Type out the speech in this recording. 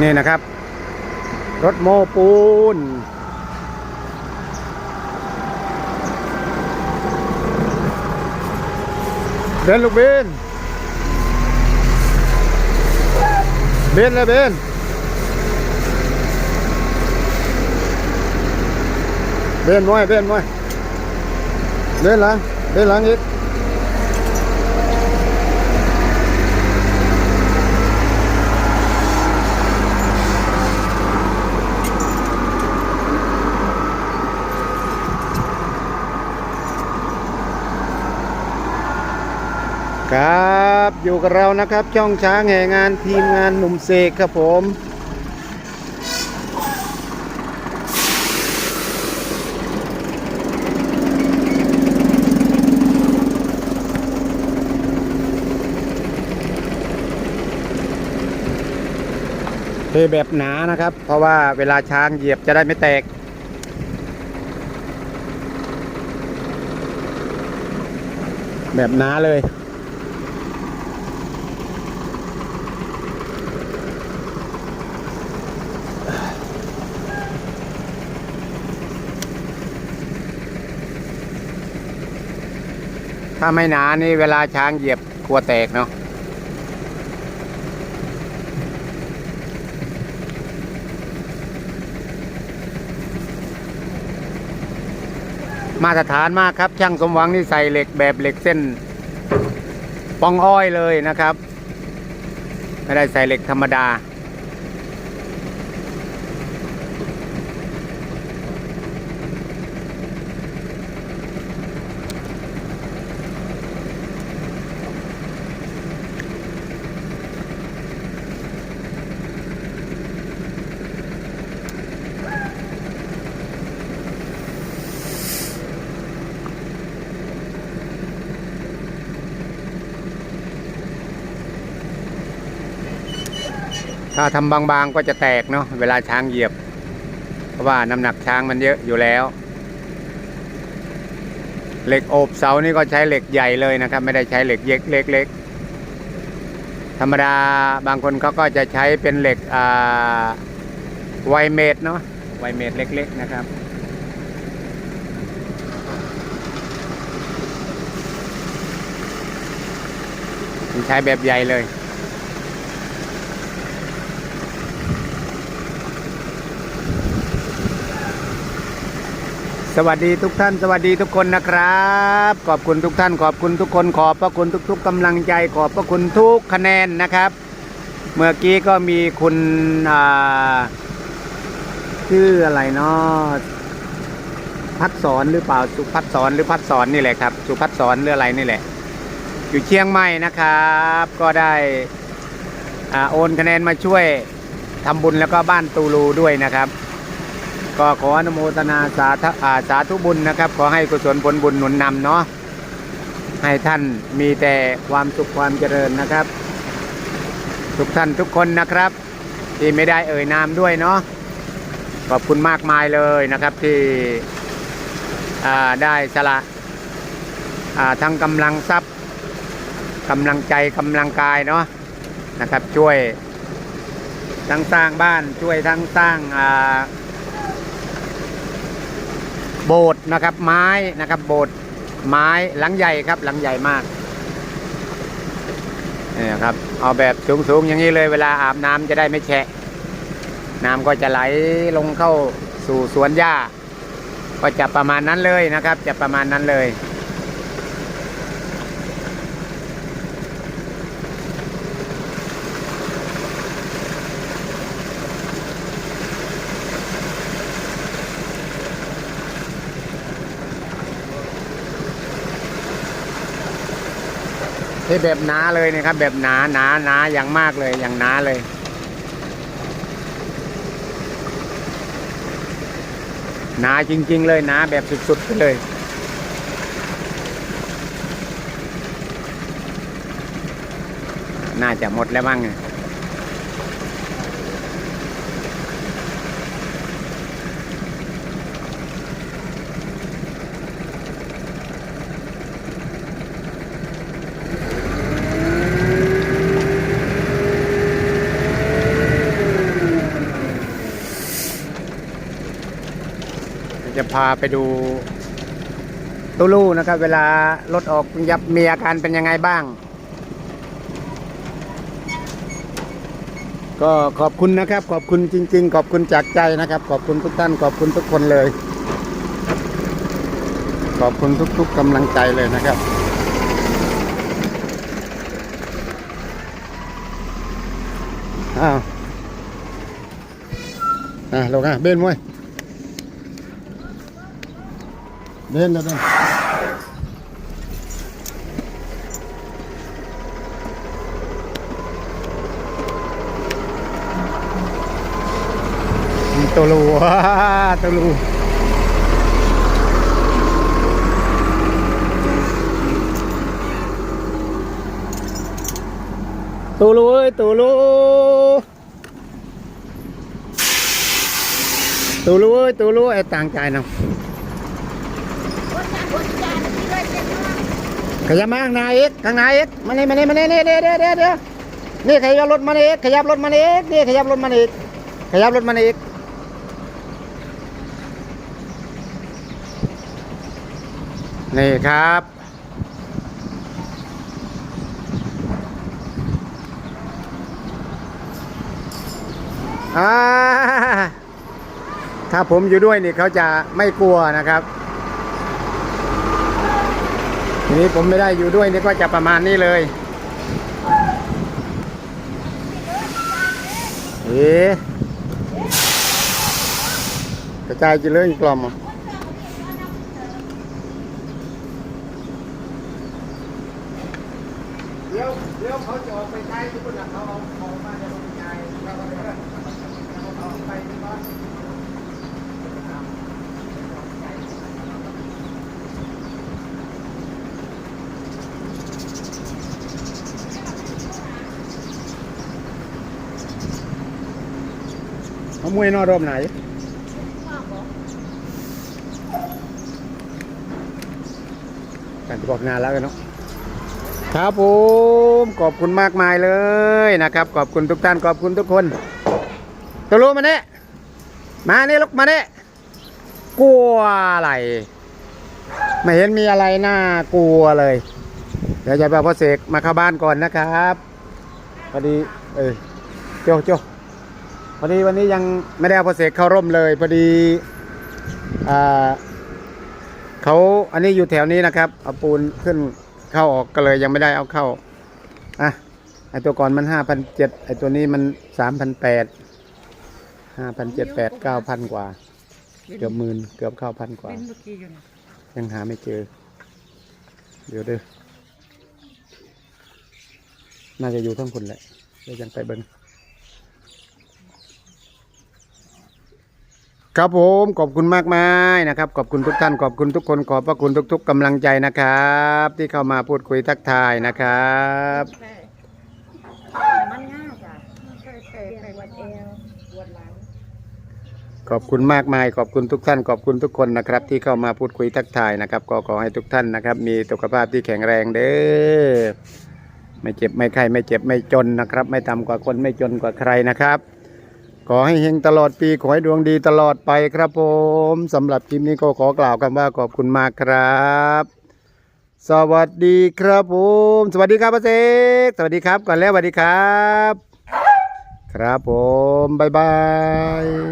นี่นะครับ รถโม้ปูน เบนลูกเบนเบนเลยเบนเบนม้อยเบนม้อยเบนหลังเบนหลังอีก ครับอยู่กับเรานะครับช่องช้างแห่งานทีมงานหนุ่มเสกครับผม เทแบบหนานะครับ เพราะว่าเวลาช้างเหยียบจะได้ไม่แตกแบบหนาเลย ถ้าไม่หนานี่เวลาช้างเหยียบกลัวแตกเนาะมาตรฐานมากครับ ช่างสมหวังนี่ใส่เหล็กแบบเหล็กเส้น ปองอ้อยเลยนะครับ ไม่ได้ใส่เหล็กธรรมดา ถ้าทำบางๆก็จะแตกเนาะเวลาช้างเหยียบ เพราะว่าน้ำหนักช้างมันเยอะอยู่แล้ว เหล็กโอบเสานี่ก็ใช้เหล็กใหญ่เลยนะครับ ไม่ได้ใช้เหล็กเย็กเล็กๆธรรมดาบางคนเขาก็จะใช้เป็นเหล็กอ่าไวเมตรเนาะไวเมตรเล็ก ๆ นะครับ ใช้แบบใหญ่เลย วัสดีทุกท่าน สวัสดีทุกคนนะครับ ขอบคุณทุกท่าน ขอบคุณทุกคน ขอบพระคุณทุก ๆกำลังใจ ขอบพระคุณทุกคะแนนนะครับ เมื่อกี้ก็มีคุณอ่าชื่ออะไรเนาะพัดสอนหรือเปล่าสุพัดสอนหรือพัดสอนนี่แหละครับ สุพัดสอนหรืออะไรนี่แหละ อยู่เชียงใหม่นะครับ ก็ได้อาโอนคะแนนมาช่วยทำบุญแล้วก็บ้านตูลูด้วยนะครับ ก็ขออนุโมทนาสาธุอ่าสาธุบุญนะครับ ขอให้กุศลผลบุญหนุนนำเนาะให้ท่านมีแต่ความสุขความเจริญนะครับ ทุกท่านทุกคนนะครับ ที่ไม่ได้เอ่ยนามด้วยเนาะขอบคุณมากมายเลยนะครับที่ได้สละทั้งกำลังทรัพย์กำลังใจกำลังกายเนาะนะครับช่วยทั้งสร้างบ้านช่วยทั้งสร้างอ่า โบสถ์นะครับ ไม้นะครับโบสถ์ไม้หลังใหญ่ครับ หลังใหญ่มากนี่ครับ เอาแบบสูงๆอย่างนี้เลย เวลาอาบน้ำจะได้ไม่แฉะ น้ำก็จะไหลลงเข้าสู่สวนหญ้า ก็จะประมาณนั้นเลยนะครับ จะประมาณนั้นเลย ที่แบบหนาเลยนะครับ แบบหนาหนาหนาอย่างมากเลยอย่างหนาเลย หนาจริง ๆ เลยหนาแบบสุดๆไปเลยน่าจะหมดแล้วบ้าง ไงพาไปดูตู้ลู่นะครับ เวลารถออกยับมีอาการเป็นยังไงบ้าง ก็ขอบคุณนะครับ ขอบคุณจริง ๆ ขอบคุณจากใจนะครับ ขอบคุณทุกท่าน ขอบคุณทุกคนเลย ขอบคุณทุก ๆกำลังใจเลยนะครับอ้าวอะลงอะเบนมวย เบนแล้วเบนตัวลูว้าตัวลูตัวลูเอ้ยตัวลู ตูรู้เว้ยตูรู้ไอ้ต่างใจเนาะ ขยับมาข้างในอีกข้างในอีกมานี่มานี่มานี่นี่เดี๋ยวเดี๋ยวเดี๋ยวนี่ขยับรถมานี่ขยับรถมานี่นี่ขยับรถมานี่ขยับรถมานี่นี่ครับอ่าถ้าผมอยู่ด้วยนี่เขาจะไม่กลัวนะครับ ทีนี้ผมไม่ได้อยู่ด้วยนี่ก็จะประมาณนี้เลยเอ๊กระจายจะเลยกล่อมเดี๋ยวเดี๋ยวเขาจะออกไปใช้ทุกคนเขาเอาของมาจะลงใจเราก็เลยเอาไปที่บ้าน เขา มวยนอรอบไหนกันบอกนานแล้วกันเนาะครับผมขอบคุณมากมายเลยนะครับ ขอบคุณทุกท่านขอบคุณทุกคนตัวรู้มาเนี่ยมาเนี่ยลุกมาเนี่ยกลัวอะไรไม่เห็นมีอะไรน่ากลัวเลย เดี๋ยวจะไปเอาพ่อเสกมาเข้าบ้านก่อนนะครับพอดี เออโจโจ พอดีวันนี้ยังไม่ได้เอาพระเสกเข้าร่มเลยพอดีอเขาอันนี้อยู่แถวนี้นะครับเอาปูนขึ้นเข้าออกก็เลยยังไม่ได้เอาเข้าอะไอตัวก่อนมันห้าพันเจ็ดไอตัวนี้มันสามพันแปดห้าพันเจ็ดแปดเก้าพันกว่า เกือบหมื่นเกือบเข้าพันกว่า ยังหาไม่เจอ เดี๋ยวเด้อน่าจะอยู่ทั้งคนแหละเดี๋ยวยังไปเบิ้ง ครับผมขอบคุณมากมายนะครับ ขอบคุณทุกท่านขอบคุณทุกคนขอบพระคุณทุก ๆกำลังใจนะครับ ที่เข้ามาพูดคุยทักทายนะครับมันง่ายจ้ะมันเคยเคยวัดเอววัดหลัง ขอบคุณมากมาย ขอบคุณทุกท่านขอบคุณทุกคนนะครับ ที่เข้ามาพูดคุยทักทายนะครับ ก็ขอให้ทุกท่านนะครับ มีสุขภาพที่แข็งแรงเด้อไม่เจ็บไม่ไข้ไม่เจ็บไม่จนนะครับ ไม่ต่ำกว่าคนไม่จนกว่าใครนะครับ ขอให้เฮงตลอดปี ขอให้ดวงดีตลอดไปครับผมสำหรับคลิปนี้ก็ขอกล่าวคำว่าขอบคุณมากครับ สวัสดีครับผม สวัสดีครับพระเสกสวัสดีครับก่อนแล้วสวัสดีครับ ครับผม บ๊ายบาย